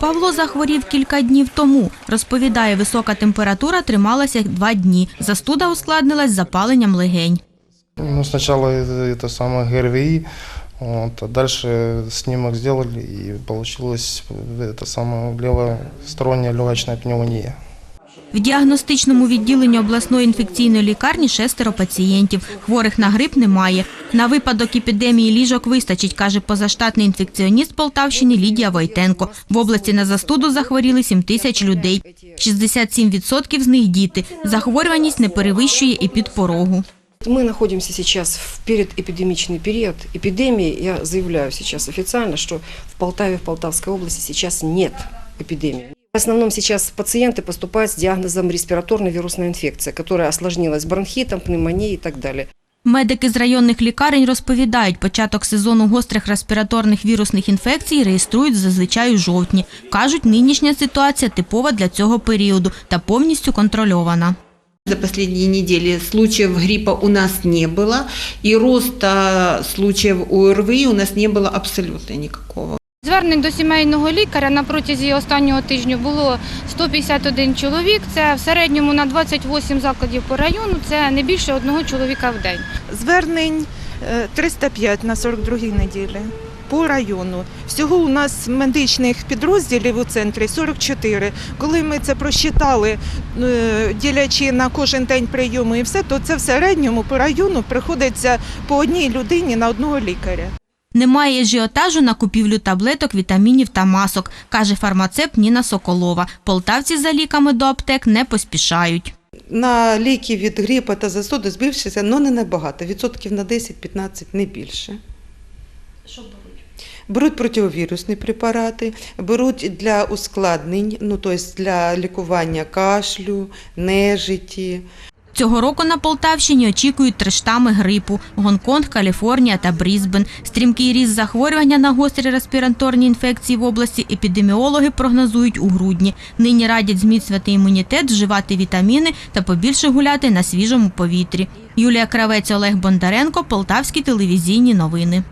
Павло захворів кілька днів тому. Розповідає, висока температура трималася два дні. Застуда ускладнилась запаленням легень. Ну, сначала это, это самое ГРВИ, вот, а дальше снимок сделали, и получилось это самое левосторонняя легочная пневмония. В діагностичному відділенні обласної інфекційної лікарні шестеро пацієнтів. Хворих на грип немає. На випадок епідемії ліжок вистачить, каже позаштатний інфекціоніст Полтавщини Лідія Войтенко. В області на застуду захворіли 7 тисяч людей. 67% з них діти. Захворюваність не перевищує і під порогу. Мы находимся сейчас в передэпидемичный период эпидемии. Я заявляю сейчас официально, что в Полтаве, в Полтавской области сейчас нет эпидемии. В основном сейчас пациенты поступают с диагнозом респираторная вирусная инфекция, которая осложнилась бронхитом, пневмонией и так далее. Медики з районних лікарень розповідають, початок сезону гострих респіраторних вірусних інфекцій реєструють зазвичай у жовтні. Кажуть, нинішня ситуація типова для цього періоду та повністю контрольована. За последние недели случаев гриппа у нас не было, и роста случаев ОРВИ у нас не было абсолютно никакого. Звернень до сімейного лікаря на протязі останнього тижня було 151 чоловік. Це в середньому на 28 закладів по району. Це не більше одного чоловіка в день. Звернень е, 305 на 42-й неділі по району. Всього у нас медичних підрозділів у центрі 44. Коли ми це просчитали, е, ділячи на кожен день прийому і все, то це в середньому по району приходиться по одній людині на одного лікаря. Немає ажіотажу на купівлю таблеток, вітамінів та масок, каже фармацепт Ніна Соколова. Полтавці за ліками до аптек не поспішають. На ліки від грипу та застуди збившися, але не набагато, відсотків на 10-15, не більше. Що беруть? Беруть противовірусні препарати, беруть для ускладнень, ну тобто для лікування кашлю, нежиті. Цього року на Полтавщині очікують три штами грипу – Гонконг, Каліфорнія та Брізбен. Стрімкий ріст захворювання на гострі респіраторні інфекції в області епідеміологи прогнозують у грудні. Нині радять зміцнювати імунітет, вживати вітаміни та побільше гуляти на свіжому повітрі. Юлія Кравець, Олег Бондаренко, Полтавські телевізійні новини.